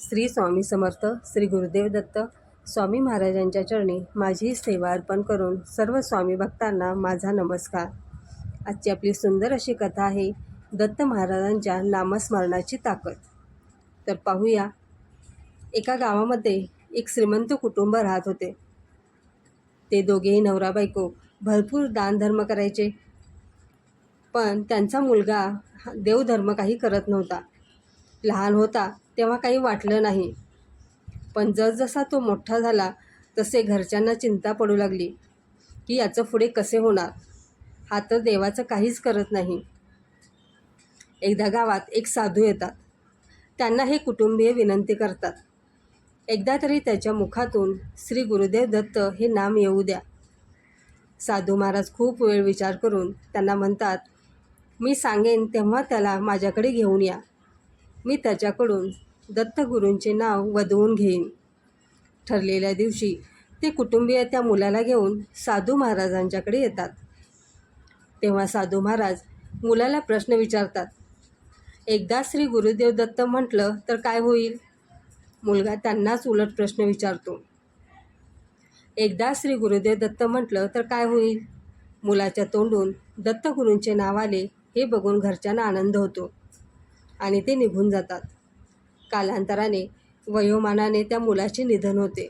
श्री स्वामी समर्थ श्री गुरुदेव दत्त स्वामी महाराजांच्या चरणी माझी सेवा अर्पण करून सर्व स्वामी भक्तांना माझा नमस्कार. आजची आपली सुंदर अशी कथा आहे दत्त महाराजांच्या नामस्मरणाची ताकद. तर पाहूया. एका गावामध्ये एक श्रीमंत कुटुंब राहत होते. ते दोघेही नवरा बायको भरपूर दानधर्म करायचे. पण त्यांचा मुलगा देवधर्म काही करत नव्हता. लहान होता तेव्हा काही वाटलं नाही. पण जसजसा तो मोठा झाला तसे घरच्यांना चिंता पडू लागली की याचं पुढे कसे होणार? हा तर देवाचं काहीच करत नाही. एकदा गावात एक साधू येतात. त्यांना हे कुटुंबीय विनंती करतात. एकदा तरी त्याच्या मुखातून श्री गुरुदेव दत्त हे नाम येऊ द्या. साधू महाराज खूप वेळ विचार करून त्यांना म्हणतात मी सांगेन तेव्हा त्याला माझ्याकडे घेऊन या. मी त्याच्याकडून दत्तगुरूंचे नाव वधवून घेईन. ठरलेल्या दिवशी ते कुटुंबीय त्या मुलाला घेऊन साधू महाराजांच्याकडे येतात. तेव्हा साधू महाराज मुलाला प्रश्न विचारतात एकदा श्री गुरुदेव दत्त म्हटलं तर काय होईल? मुलगा त्यांनाच उलट प्रश्न विचारतो एकदा श्री गुरुदेव दत्त म्हटलं तर काय होईल? मुलाच्या तोंडून दत्तगुरूंचे नाव आले हे बघून घरच्यांना आनंद होतो आणि ते निघून जातात. कालांतराने वयोमानाने त्या मुलाचे निधन होते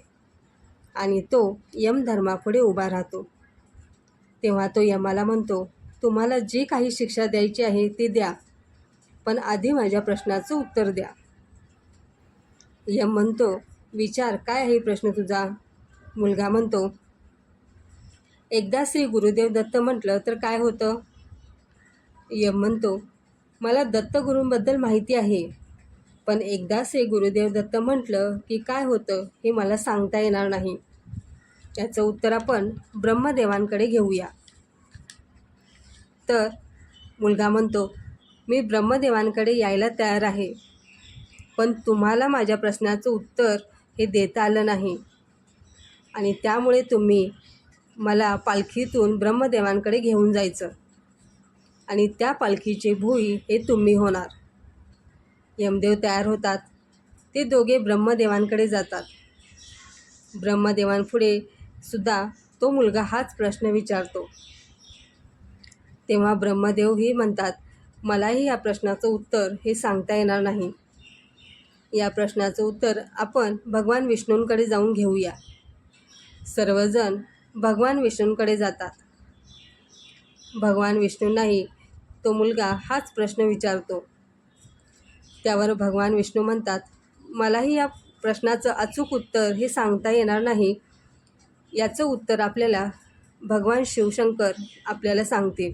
आणि तो यमधर्मापुढे उभा राहतो. तेव्हा तो यमाला म्हणतो तुम्हाला जी काही शिक्षा द्यायची आहे ती द्या पण आधी माझ्या प्रश्नाचं उत्तर द्या. यम म्हणतो विचार काय आहे प्रश्न तुझा? मुलगा म्हणतो एकदा श्री गुरुदेव दत्त म्हटलं तर काय होतं? यम म्हणतो मला दत्तगुरूंबद्दल माहिती आहे. पण एकदा श्री गुरुदेव दत्त म्हटलं की काय होतं हे मला सांगता येणार नाही. याचं उत्तर आपण ब्रह्मदेवांकडे घेऊया. तर मुलगा म्हणतो मी ब्रह्मदेवांकडे यायला तयार आहे पण तुम्हाला माझ्या प्रश्नाचं उत्तर हे देता आलं नाही. आणि त्यामुळे तुम्ही मला पालखीतून ब्रह्मदेवांकडे घेऊन जायचं आणि त्या पालखीचे भुई हे तुम्ही होणार. यमदेव तयार होतात. ते दोघे ब्रह्मदेवांकडे जातात. ब्रह्मदेवांपुढे सुद्धा तो मुलगा हाच प्रश्न विचारतो. तेव्हा ब्रह्मदेवही म्हणतात मलाही या प्रश्नाचं उत्तर हे सांगता येणार नाही. या प्रश्नाचं उत्तर आपण भगवान विष्णूंकडे जाऊन घेऊया. सर्वजण भगवान विष्णूंकडे जातात. भगवान विष्णूंनाही तो मुलगा हाच प्रश्न विचारतो. त्यावर भगवान विष्णू म्हणतात मलाही या प्रश्नाचं अचूक उत्तर हे सांगता येणार नाही. याचं उत्तर आपल्याला भगवान शिवशंकर आपल्याला सांगतील.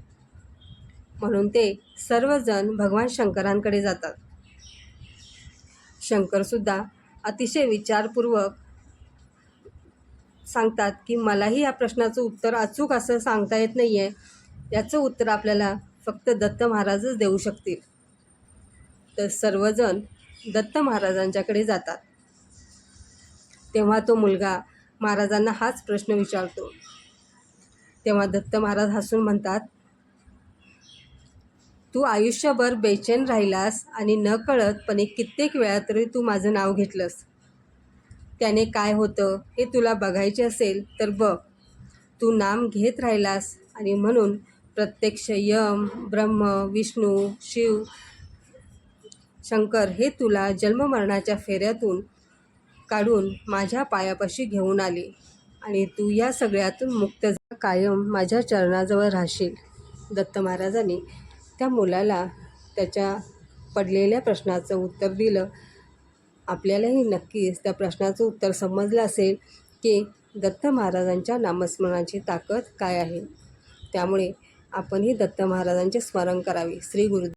म्हणून ते सर्वजण भगवान शंकरांकडे जातात. शंकरसुद्धा अतिशय विचारपूर्वक सांगतात की मलाही या प्रश्नाचं उत्तर अचूक असं सांगता येत नाही आहे याचं उत्तर आपल्याला फक्त दत्त महाराजच देऊ शकतील. तर सर्वजण दत्त महाराजांच्याकडे जातात. तेव्हा तो मुलगा महाराजांना हाच प्रश्न विचारतो. तेव्हा दत्त महाराज हसून म्हणतात तू आयुष्यभर बेचैन राहिलास आणि न कळतपणे कित्येक वेळा तरी तू माझं नाव घेतलंस. त्याने काय होतं हे तुला बघायचे असेल तर बघ. तू नाम घेत राहिलास आणि म्हणून प्रत्यक्ष यम ब्रह्म विष्णू शिव शंकर हे तुला जन्ममरणाच्या फेऱ्यातून काढून माझ्या पायापाशी घेऊन आले आणि तू या सगळ्यातून मुक्त कायम माझ्या चरणाजवळ राहशील. दत्त महाराजांनी त्या मुलाला त्याच्या पडलेल्या प्रश्नाचं उत्तर दिलं. आपल्यालाही नक्कीच त्या प्रश्नाचं उत्तर समजलं असेल की दत्त महाराजांच्या नामस्मरणाची ताकद काय आहे. त्यामुळे आपणही दत्त महाराजांचे स्मरण करावे. श्री गुरु